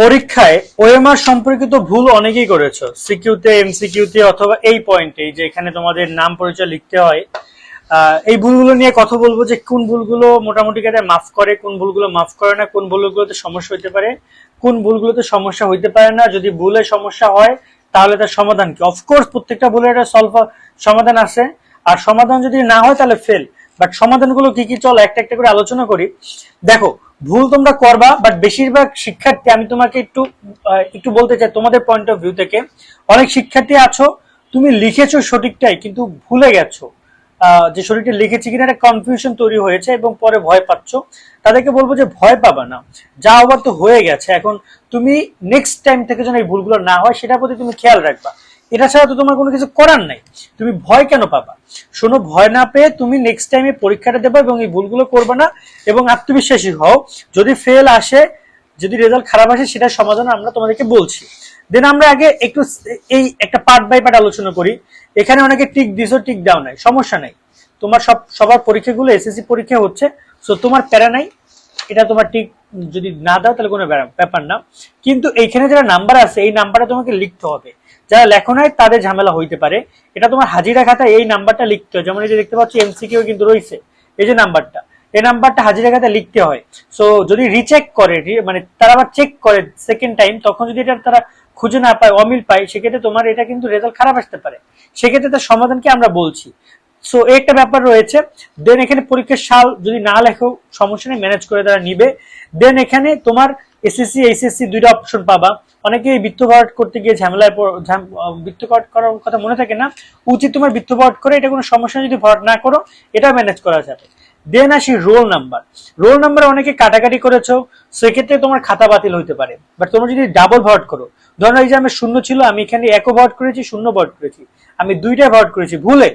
পরীক্ষায় ওএমআর সম্পর্কিত ভুল অনেকেই করেছ। সিকিউতে, এমসিকিউতে অথবা এই পয়েন্টে যে এখানে তোমাদের নাম পরিচয় লিখতে হয় এই ভুলগুলো নিয়ে কথা বলব যে কোন ভুলগুলো মোটামুটি কাজে মাফ করে, কোন ভুলগুলো মাফ করে না, কোন ভুলগুলোতে সমস্যা হইতে পারে, কোন ভুলগুলোতে সমস্যা হইতে পারে না। যদি ভুলে সমস্যা হয়, তাহলে তার সমাধান কি? অফকোর্স প্রত্যেকটা ভুলের একটা সলভ সমাধান আছে। আর সমাধান যদি না হয়, তাহলে ফেল বাট সমাধানগুলো কি কি চল, একটা একটা করে আলোচনা করি। দেখো ভুল তোমরা করবা বাট বেশিরভাগ শিক্ষার্থী, আমি তোমাকে একটু একটু বলতে চাই তোমাদের পয়েন্ট অফ ভিউ থেকে। অনেক শিক্ষার্থী আছো, তুমি লিখেছো সঠিকটাই, কিন্তু ভুলে গেছো। যে সঠিকটা লিখেছি কিনা, একটা কনফিউশন তৈরি হয়েছে এবং পরে ভয় পাচ্ছ। তাদেরকে বলব যে ভয় পাবা না। যা হবার তো হয়ে গেছে। এখন তুমি নেক্সট টাইম থেকে যেন এই ভুলগুলো না হয়, সেটার প্রতি তুমি খেয়াল রাখবা। এটা ছাড়া তো তোমার কোনো কিছু করার নাই। তুমি ভয় কেন পাবা? শোনো, ভয় না পেয়ে তুমি নেক্সট টাইমে পরীক্ষাটা দেবে এবং এই ভুলগুলো করবে না এবং আত্মবিশ্বাসী হও। যদি ফেল আসে, যদি রেজাল্ট খারাপ আসে, সেটার সমাধান আমরা তোমাদেরকে বলছি। দেন আমরা আগে একটু এই একটা পার্ট বাই পার্ট আলোচনা করি। এখানে অনেকে টিক দিছো টিক দাও নাই। সমস্যা নাই। তোমার সব, সবার পরীক্ষাগুলো এসএসসি পরীক্ষা হচ্ছে। সো তোমার প্যারা নাই। এটা তোমার টিক যদি না দাও, তাহলে কোনো ব্যাপার না। কিন্তু এইখানে যারা নাম্বার আছে, এই নাম্বারটা তোমাকে লিখতে হবে। যারা লেখো নাই তাদের ঝামেলা হইতে পারে। এটা তোমার হাজিরা খাতা, এই নাম্বারটা লিখতে হয়। যেমন এই যে দেখতে পাচ্ছি, এমসিকিউ কিন্তু রয়েছে। এই যে নাম্বারটা, এই নাম্বারটা হাজিরা খাতায় লিখতে হয়। সো যদি রিচেক করে মানে তারা আবার চেক করে সেকেন্ড টাইম তখন যদি এটা তারা খুঁজে না পায়, অমিল পায়, সেক্ষেত্রে তোমার এটা কিন্তু রেজাল্ট খারাপ আসতে পারে। সেক্ষেত্রে তার সমাধানকে আমরা বলছি। সো একটা ব্যাপার রয়েছে। দেন এখানে পরীক্ষার সাল যদি না লেখো, সমস্যা নেই ম্যানেজ করে তারা নিবে। দেন এখানে তোমার এসএসসি এইচএসসি দুইটা অপশন পাবা। অনেকে এই বৃত্ত ভরাট করতে গিয়ে ঝামেলায় বৃত্ত ভরাট করার কথা মনে থাকে না। উচিত তোমার বৃত্ত ভরাট করে এটা কোনো সমস্যা যদি ভরাট না করো, এটা ম্যানেজ করা যাবে। দেন আসি রোল নাম্বার রোল নাম্বার অনেকে কাটাকাটি করেছ, সেক্ষেত্রে তোমার খাতা বাতিল হতে পারে। বাট তোমরা যদি ডাবল ভরাট করো, ধরো এই যে আমার শূন্য ছিল, আমি এখানে একও ভরাট করেছি, শূন্য ভরাট করেছি। আমি দুইটা ভরাট করেছি, ভুলে।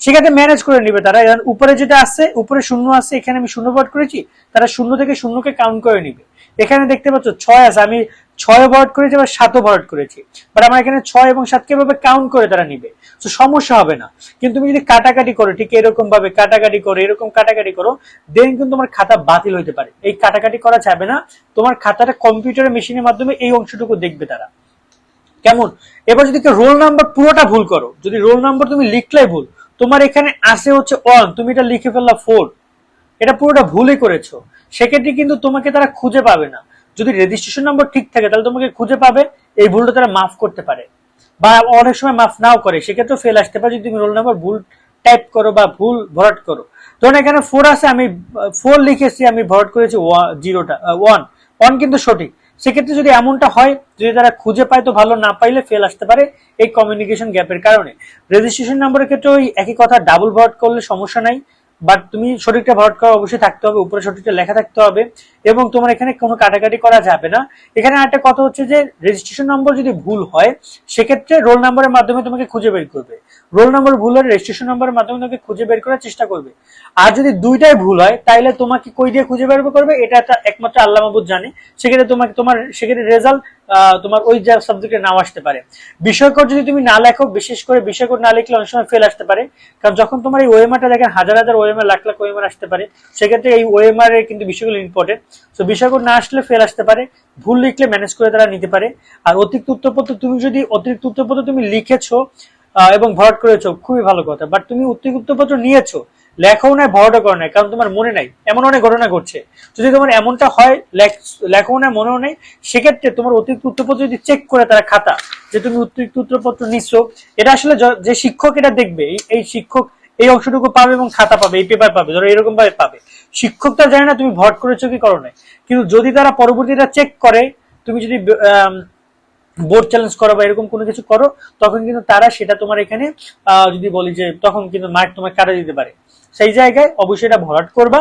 সেক্ষেত্রে ম্যানেজ করে নিবে তারা। উপরে যেটা আছে, উপরে শূন্য আছে, এখানে আমি শূন্য ভোট করেছি, তারা শূন্য থেকে শূন্যকে কাউন্ট করে নিবে। এখানে দেখতে পাচ্ছ ছয় আছে, আমি ছয় ভোট করেছি, আবার সাতও ভোট করেছি। বাট আমার এখানে ছয় এবং সাতকে ভাবে কাউন্ট করে তারা নিবে। তো সমস্যা হবে না। কিন্তু তুমি যদি কাটাকাটি করো, ঠিক এরকম ভাবে কাটাকাটি করো, এরকম কাটাকাটি করো দেন কিন্তু তোমার খাতা বাতিল হইতে পারে। এই কাটাকাটি করা যাবে না। তোমার খাতাটা কম্পিউটারের মেশিনের মাধ্যমে এই অংশটুকু দেখবে তারা। কেমন? এবার যদি রোল নাম্বার পুরোটা ভুল করো, যদি রোল নাম্বার তুমি লিখলাই ভুল, তোমার এখানে আসে হচ্ছে ওয়ান তুমি এটা লিখে ফেললা ফোর এটা পুরোটা ভুলই করেছ। সেক্ষেত্রে কিন্তু তোমাকে তারা খুঁজে পাবে না। যদি রেজিস্ট্রেশন নম্বর ঠিক থাকে, তাহলে তোমাকে খুঁজে পাবে, এই ভুলটা তারা মাফ করতে পারে। বা অনেক সময় মাফ নাও করে সেক্ষেত্রে ফেল আসতে পারে। যদি তুমি রোল নাম্বার ভুল টাইপ করো বা ভুল ভরাট করো। ধরুন এখানে ফোর আছে, আমি ফোর লিখেছি, আমি ভরাট করেছি জিরোটা ওয়ান ওয়ান কিন্তু সঠিক। সেক্ষেত্রে যদি এমনটা হয়, যদি তারা খুঁজে পায়, তো ভালো, না পাইলে ফেল আসতে পারে এই কমিউনিকেশন গ্যাপের কারণে। রেজিস্ট্রেশন নাম্বারের ক্ষেত্রে ওই একই কথা ডাবল ভরাট করলে সমস্যা নাই। বাট তুমি সঠিকটা ভরাট করা অবশ্যই থাকতে হবে, উপরে সঠিকটা লেখা থাকতে হবে, এবং তোমার এখানে কোনো কাটাকাটি করা যাবে না। এখানে একটা কথা হচ্ছে যে রেজিস্ট্রেশন নম্বর যদি ভুল হয়, সেক্ষেত্রে রোল নাম্বারের মাধ্যমে তোমাকে খুঁজে বের করবে। রোল নাম্বার ভুল হলে রেজিস্ট্রেশন নম্বরের মাধ্যমে তোমাকে খুঁজে বের করার চেষ্টা করবে। আর যদি দুইটাই ভুল হয় তাহলে তোমাকে কই দিয়ে খুঁজে বের করবে? এটা একমাত্র আল্লাহ মাহবুদ জানে। সেক্ষেত্রে তোমাকে তোমার, সেক্ষেত্রে রেজাল্ট তোমার ওই যা সাবজেক্টে নাও আসতে পারে। বিষয়কর যদি তুমি না লেখো, বিশেষ করে বিষয়কর না লিখলে অনেক সময় ফেল আসতে পারে। কারণ যখন তোমার এই ওএমআরটা দেখেন হাজার হাজার ওএমআর লাখ লাখ ওএমআর আসতে পারে, সেক্ষেত্রে এই ওএমআর এর কিন্তু বিষয়গুলো ইম্পর্টেন্ট তো বিষয়কর না আসলে ফেল আসতে পারে, ভুল লিখলে ম্যানেজ করে তারা নিতে পারে। আর অতিরিক্ত উত্তরপত্র তুমি যদি, অতিরিক্ত উত্তরপত্র তুমি লিখেছো এবং ভরাট করেছ, খুবই ভালো কথা। বাট তুমি অতিরিক্ত উত্তরপত্র নিয়েছো লেখাও নাই, ভরাটও করো নাই, কারণ তোমার মনে নাই, এমন অনেক ঘটনা ঘটছে। যদি তোমার এমনটা হয়, লেখ- লেখাও নাই, মনেও নেই, সেক্ষেত্রে তোমার অতিরিক্ত উত্তরপত্র যদি চেক করে তারা খাতা, যে তুমি অতিরিক্ত উত্তরপত্র নিচ্ছ এটা আসলে যে শিক্ষক এটা দেখবে, এই- শিক্ষক এই অংশটুকু পাবে এবং খাতা পাবে, এই পেপার পাবে, ধরো এরকম ভাবে পাবে। শিক্ষক তো জানে না তুমি ভরাট করেছ কি করো নাই। কিন্তু যদি তারা পরবর্তীটা চেক করে, তুমি যদি বোর্ড চ্যালেঞ্জ করো বা এরকম কোনো কিছু করো, তখন কিন্তু তারা সেটা তোমার এখানে যদি বলি যে, তখন কিন্তু মার্ক তোমার কাটা দিতে পারে। সেই জায়গায় অবশ্যই এটা ভরাট করবা।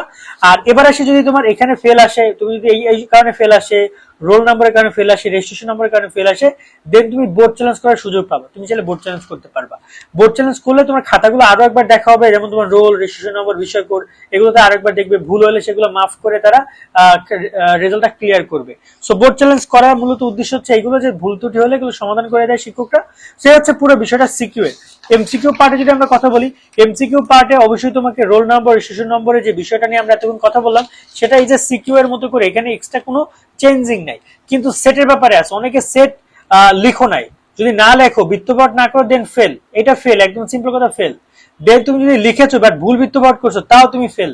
আর এবার আসে যদি তোমার এখানে ফেল আসে, তুমি যদি এই কারণে ফেল আসে রোল নাম্বারের কারণে ফেল আসে রেজিস্ট্রেশন নাম্বারের কারণে ফেল আসে দেন তুমি বোর্ড চ্যালেঞ্জ করার সুযোগ পাবা। তুমি চাইলে বোর্ড চ্যালেঞ্জ করতে পারবা। বোর্ড চ্যালেঞ্জ করলে তোমার খাতাগুলো আরও একবার দেখা হবে, যেমন তোমার রোল রেজিস্ট্রেশন নম্বর বিষয় কোড এগুলোতে আরও একবার দেখবে। ভুল হলে সেগুলো মাফ করে তারা রেজাল্টটা ক্লিয়ার করবে। সো বোর্ড চ্যালেঞ্জ করার মূলত উদ্দেশ্য হচ্ছে এগুলো যে ভুল ত্রুটি হলে এগুলো সমাধান করে দেয় শিক্ষকরা। সে হচ্ছে পুরো বিষয়টা সিকিউর এমসিকিউ পার্টে যদি আমরা কথা বলি এমসিকিউ পার্টে অবশ্যই তোমাকে রোল নম্বর রেজিস্ট্রেশন নম্বরে যে বিষয়টা নিয়ে আমরা এতক্ষণ কথা বললাম, সেটা এই যে সিকিউ এর মতো করে এখানে এক্সট্রা কোনো চেঞ্জিং নাই। কিন্তু সেটের ব্যাপারে আছে। অনেকে সেট লিখো নাই। যদি না লেখো বৃত্তপাট না করো দেন ফেল এটা ফেল একদম সিম্পল কথা ফেল দেন তুমি যদি লিখেছো বাট ভুল বৃত্তপাট করছ, তাও তুমি ফেল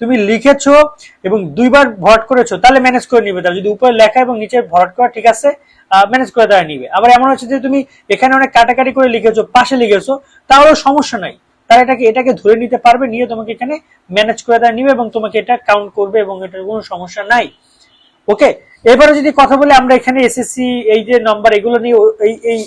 তুমি লিখেছো এবং দুইবার ভরাট করেছ, তাহলে ম্যানেজ করে নিবে। তাহলে যদি উপরে লেখা এবং নিচে ভরাট করা ঠিক আছে ম্যানেজ করে তারা নিবে। আবার এমন হচ্ছে যে তুমি এখানে অনেক কাটাকাটি করে লিখেছো, পাশে লিখেছো, তাহলেও সমস্যা নাই। তারা এটাকে এটাকে ধরে নিতে পারবে, নিয়ে তোমাকে এখানে ম্যানেজ করে তারা নিবে এবং তোমাকে এটা কাউন্ট করবে এবং এটার কোনো সমস্যা নাই। ওকে এবারে যদি কথা বলি, আমরা এখানে এসএসসি এই যে নাম্বার এগুলো নিয়ে এই এই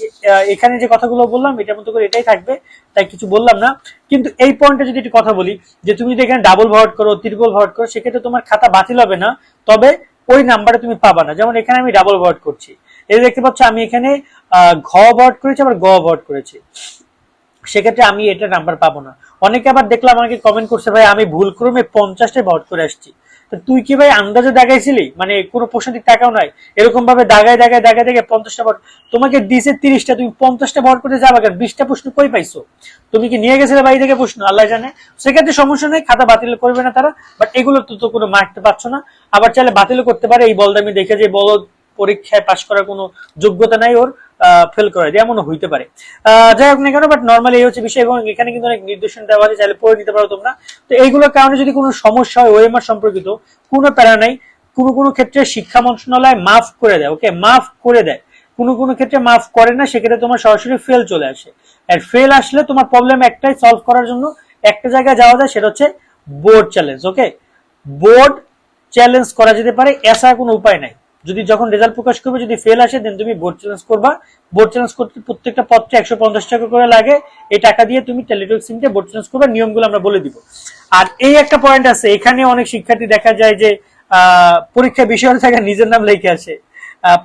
এখানে যে কথাগুলো বললাম, এটার মতো করে এটাই থাকবে, তাই কিছু বললাম না। কিন্তু এই পয়েন্টে যদি একটু কথা বলি, যে তুমি যদি এখানে ডাবল ভরাট করো ত্রিপল ভরাট করো, সেক্ষেত্রে তোমার খাতা বাতিল হবে না, তবে ওই নাম্বারে তুমি পাবা না। যেমন এখানে আমি ডাবল ভরাট করছি। এই দেখতে পাচ্ছ, আমি এখানে ঘ ভরাট করেছি, আবার গ ভরাট করেছি। সেক্ষেত্রে আমি এটা নাম্বার পাবো না। অনেকে আবার দেখলাম আমাকে কমেন্ট করছে, ভাই, আমি ভুল ক্রমে পঞ্চাশটা ভোট করে আসছি। তুই কি ভাই আন্দাজে দাগাইছিলি? মানে কোনো প্রশ্ন টাকাও নাই। এরকম ভাবে দাগায় দাগায় দাগায় দাগায় পঞ্চাশটা ভর তোমাকে দিছে তিরিশটা, তুমি পঞ্চাশটা ভর করে যাবা কেন? বিশটা প্রশ্ন কই পাইছো? তুমি কি নিয়ে গেছিলে বাড়ি থেকে প্রশ্ন? আল্লাহ জানে। সেক্ষেত্রে সমস্যা নেই, খাতা বাতিল করবে না তারা। বাট এগুলো তো তো কোনো মারতে পারছ না। আবার চাইলে বাতিল করতে পারে, এই বলদামি দেখে যে বল পরীক্ষায় পাশ করার কোনো যোগ্যতা নাই ওর ফেল করা যায়, এমনও হইতে পারে। যাই হোক না কেন বাট নর্মালি এই হচ্ছে বিষয় এবং এখানে কিন্তু অনেক নির্দেশন দেওয়া আছে, চাইলে পড়ে নিতে পারো তোমরা। তো এইগুলোর কারণে যদি কোনো সমস্যা হয় ওএমআর সম্পর্কিত, কোনো প্যারা নাই, কোনো কোনো ক্ষেত্রে শিক্ষা মন্ত্রণালয় মাফ করে দেয় ওকে মাফ করে দেয়। কোনো কোনো ক্ষেত্রে মাফ করে না, সেক্ষেত্রে তোমার সরাসরি ফেল চলে আসে। আর ফেল আসলে তোমার প্রবলেম একটাই সলভ করার জন্য একটা জায়গায় যাওয়া যায়, সেটা হচ্ছে board challenge okay board challenge করা যেতে পারে, এছাড়া কোনো উপায় নাই। যদি যখন রেজাল্ট প্রকাশ করবে, যদি ফেল আসে দেন তুমি বোর্ড চ্যালেঞ্জ করবা। বোর্ড চ্যালেঞ্জ করতে প্রত্যেকটা পত্রে একশো পঞ্চাশ টাকা করে লাগে। এই টাকা দিয়ে তুমি টেলিটক সিমতে বোর্ড চ্যালেঞ্জ করবে, নিয়মগুলো আমরা বলে দিব। আর এই একটা পয়েন্ট আছে, এখানে অনেক শিক্ষার্থী দেখা যায় যে পরীক্ষা বিষয় থাকে নিজের নাম লিখে আসে।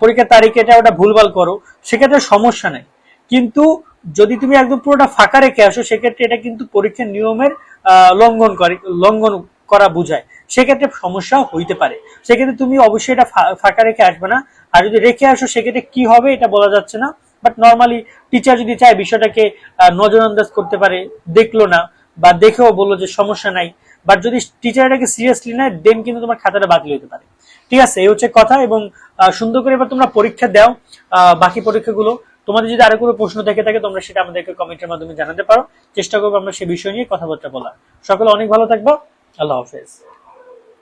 পরীক্ষার তারিখ এটা ওটা ভুলভাল করো, সেক্ষেত্রে সমস্যা নেই। কিন্তু যদি তুমি একদম পুরোটা ফাঁকা রেখে আসো, সেক্ষেত্রে এটা কিন্তু পরীক্ষার নিয়মের লঙ্ঘন করে, লঙ্ঘন করা বোঝায়। সেক্ষেত্রে সমস্যা হইতে পারে। সেক্ষেত্রে তুমি অবশ্যই এটা ফাঁকা রেখে আসবে না। আর যদি রেখে আসো সেক্ষেত্রে কি হবে এটা বলা যাচ্ছে না। বাট নর্মালি টিচার যদি চায় বিষয়টাকে আহ, নজরআন্দাজ করতে পারে দেখল না বা দেখেও বলল যে সমস্যা নাই বাট যদি টিচার এটাকে সিরিয়াসলি নেয় দেন কিন্তু তোমার খাতাটা বাতিল হতে পারে। ঠিক আছে এই হচ্ছে কথা এবং সুন্দর করে এবার তোমরা পরীক্ষা দাও বাকি পরীক্ষাগুলো। তোমাদের যদি আরও কোনো প্রশ্ন থেকে থাকে তোমরা সেটা আমাদেরকে কমেন্টের মাধ্যমে জানাতে পারো। চেষ্টা করব আমরা সে বিষয় নিয়ে কথাবার্তা বলার। সকলে অনেক ভালো থাকব। আল্লাহ হাফেজ।